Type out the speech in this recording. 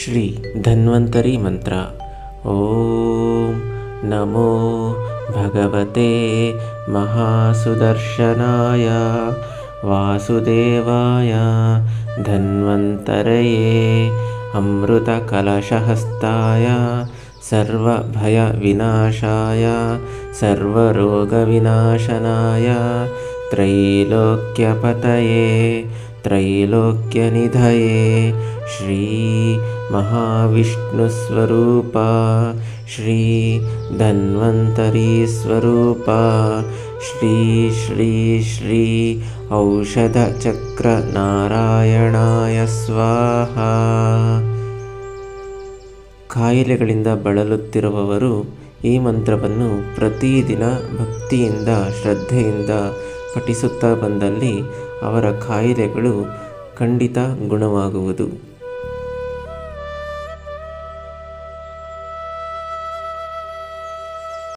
श्री धन्वन्तरी मन्त्र। ॐ नमो भगवते महासुदर्शनाय वासुदेवाय धन्वन्तरये अमृतकलशहस्ताय सर्वभयविनाशाय सर्वरोगविनाशनाय त्रैलोक्यपतये त्रैलोक्यनिधये श्रीमहाविष्णुस्वरूपा श्रीधन्वन्तरीस्वरूपा श्री श्री श्री ಔಷಧಚಕ್ರನಾರಾಯಣಾಯ ಸ್ವಾಹ ಕಾಯಿಲೆಗಳಿಂದ ಬಳಲುತ್ತಿರುವವರು ಈ ಮಂತ್ರವನ್ನು ಪ್ರತಿದಿನ ಭಕ್ತಿಯಿಂದ ಶ್ರದ್ಧೆಯಿಂದ ಪಠಿಸುತ್ತಾ ಬಂದಲ್ಲಿ ಅವರ ಕಾಯಿಲೆಗಳು ಖಂಡಿತ ಗುಣವಾಗುವುದು.